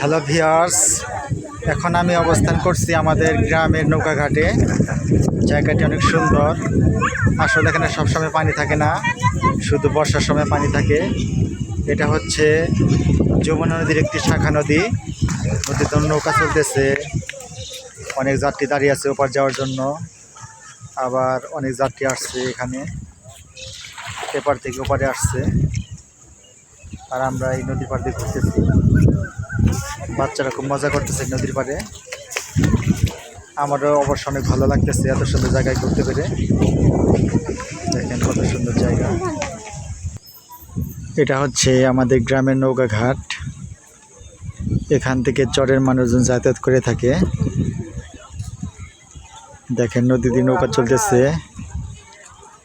Hello viewers এখন আমি অবস্থান করছি আমাদের গ্রামের নৌকাঘাটে। জায়গাটি অনেক সুন্দর। আসলে এখানে সবসময় পানি থাকে না। শুধু বর্ষার সময় পানি থাকে। এটা হচ্ছে যমুনা নদীর একটি শাখা নদী। নদীতে নৌকা চলতেছে। অনেক যাত্রী দাঁড়িয়ে আছে ওপার যাওয়ার জন্য। আবার অনেক যাত্রী আসছে এখানে। এপার থেকে ওপারে আসছে। আর আমরা এই নদীর পাড় দিয়ে ঘুরতেছি। বাচ্চারা খুব মজা করতেছে নদীর পাড়ে। আমারও অবশ্য অনেক ভালো লাগতেছে এত সুন্দর জায়গায় ঘুরতে পেরে। দেখেন কত সুন্দর জায়গা। এটা হচ্ছে আমাদের গ্রামের নৌকা ঘাট এখান থেকে চরের মানুষজন যাতায়াত করে থাকে। দেখেন নদীতে নৌকা চলতেছে।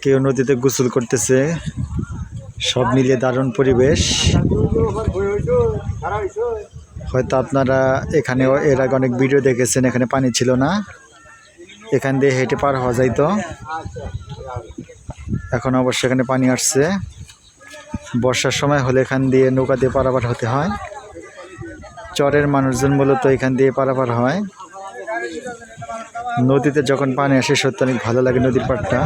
কেউ নদীতে গোসল করতেছে। সব মিলিয়ে দারুণ পরিবেশ। হয়তো আপনারা এখানেও এর আগে অনেক ভিডিও দেখেছেন, এখানে পানি ছিল না। এখান দিয়ে হেঁটে পার হওয়া যাইতো এখন অবশ্য এখানে পানি আসছে। বর্ষার সময় হলে এখান দিয়ে নৌকা দিয়ে পারাপার হতে হয়। চরের মানুষজন মূলত এখান দিয়ে পারাপার হয়। নদীতে যখন পানি আসে, সত্যি অনেক ভালো লাগে নদীর পাড়টা।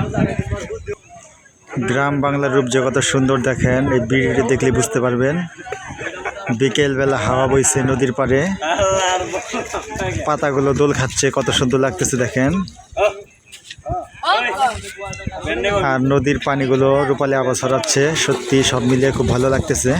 গ্রাম বাংলার রূপ যে কত সুন্দর দেখেন, এই বিড়িটি দেখলে বুঝতে পারবেন। বিকেলবেলা হাওয়া বইছে নদীর পারে পাতাগুলো দোল খাচ্ছে কত সুন্দর লাগতেছে দেখেন। আর নদীর পানিগুলো রূপালে আবার ছড়াচ্ছে সত্যি সব মিলিয়ে খুব ভালো লাগতেছে।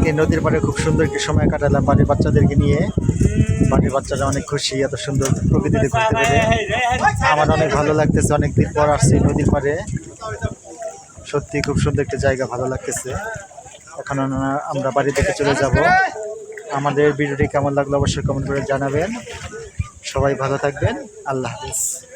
আজকে নদীর পাড়ে খুব সুন্দর একটি সময় কাটালাম বাড়ির বাচ্চাদেরকে নিয়ে। বাড়ির বাচ্চারা অনেক খুশি, এত সুন্দর প্রকৃতিতে ঘুরতে পেরে। আমার অনেক ভালো লাগতেছে অনেক দিন পর আসছি নদীর পাড়ে। সত্যি খুব সুন্দর একটা জায়গা, ভালো লাগতেছে। এখন আমরা- বাড়ি থেকে চলে যাব। আমাদের ভিডিওটি কেমন লাগল অবশ্যই কমেন্ট করে জানাবেন। সবাই ভালো থাকবেন। আল্লাহ হাফিজ।